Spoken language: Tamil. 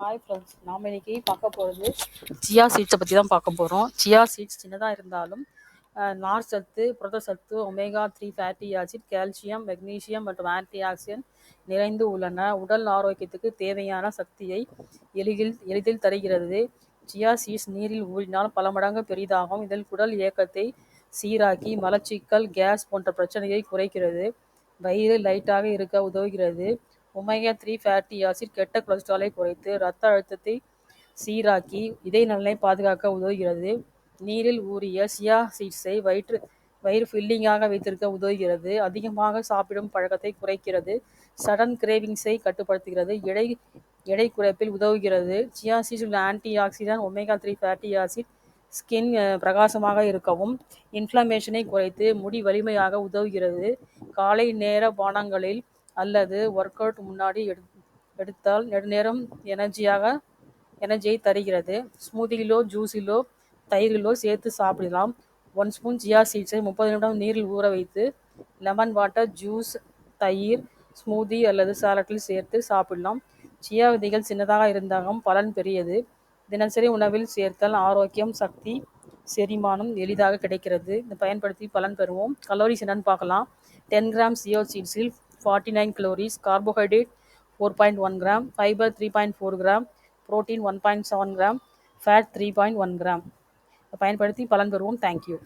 ஹாய் ஃப்ரெண்ட்ஸ் நாம் இன்னைக்கு பார்க்க போகிறது சியா சீட்ஸை பற்றி தான் பார்க்க போகிறோம் சியா சீட்ஸ் சின்னதாக இருந்தாலும் நார் சத்து புரத சத்து omega three fatty acid calcium magnesium மற்றும் ஆன்டி ஆக்சிடென்ட் நிறைந்து உள்ளன. உடல் ஆரோக்கியத்துக்கு தேவையான சக்தியை எளிதில் எளிதில் தருகிறது. சியா சீட்ஸ் நீரில் ஊறினால் பல மடங்கு பெரிதாகும். இதில் குடல் இயக்கத்தை சீராக்கி மலச்சிக்கல் கேஸ் போன்ற பிரச்சனையை குறைக்கிறது. வயிறு லைட்டாக இருக்க உதவுகிறது. ஒமேகா த்ரீ ஃபேட்டி ஆசிட் கெட்ட கொலஸ்ட்ராலை குறைத்து இரத்த அழுத்தத்தை சீராக்கி இதய நலனை பாதுகாக்க உதவுகிறது. நீரில் ஊறிய சியா சீட்ஸை வயிற்று வயிறு ஃபில்லிங்காக வைத்திருக்க உதவுகிறது. அதிகமாக சாப்பிடும் பழக்கத்தை குறைக்கிறது. சடன் கிரேவிங்ஸை கட்டுப்படுத்துகிறது. எடை எடை குறைப்பில் உதவுகிறது. சியா சீட்ஸ் உள்ள antioxidant omega three fatty acid skin பிரகாசமாக இருக்கவும் இன்ஃப்ளமேஷனை குறைத்து முடி வலிமையாக உதவுகிறது. காலை நேர பானங்களில் அல்லது ஒர்க் அவுட் முன்னாடி எடு எடுத்தால் நெடுநேரம் எனர்ஜியாக எனர்ஜியை தருகிறது. ஸ்மூதியிலோ ஜூஸிலோ தயிரிலோ சேர்த்து சாப்பிடலாம். ஒன் ஸ்பூன் ஜியா சீட்ஸை முப்பது நிமிடம் நீரில் ஊற வைத்து லெமன் வாட்டர் ஜூஸ் தயிர் ஸ்மூதி அல்லது சாலட்டில் சேர்த்து சாப்பிடலாம். சியா விதைகள் சின்னதாக இருந்தாலும் பலன் பெரியது. தினசரி உணவில் சேர்த்தால் ஆரோக்கியம் சக்தி செரிமானம் எளிதாக கிடைக்கிறது. இதை பயன்படுத்தி பலன் பெறுவோம். கலோரிஸ் என்னன்னு பார்க்கலாம். Ten gram சியோ சீட்ஸில் forty nine calories carbohydrate four point one gram fibre three point four gram protein one point seven gram fat three point one gram பயன்படுத்தி பலன் பெறுவோம். தேங்க்யூ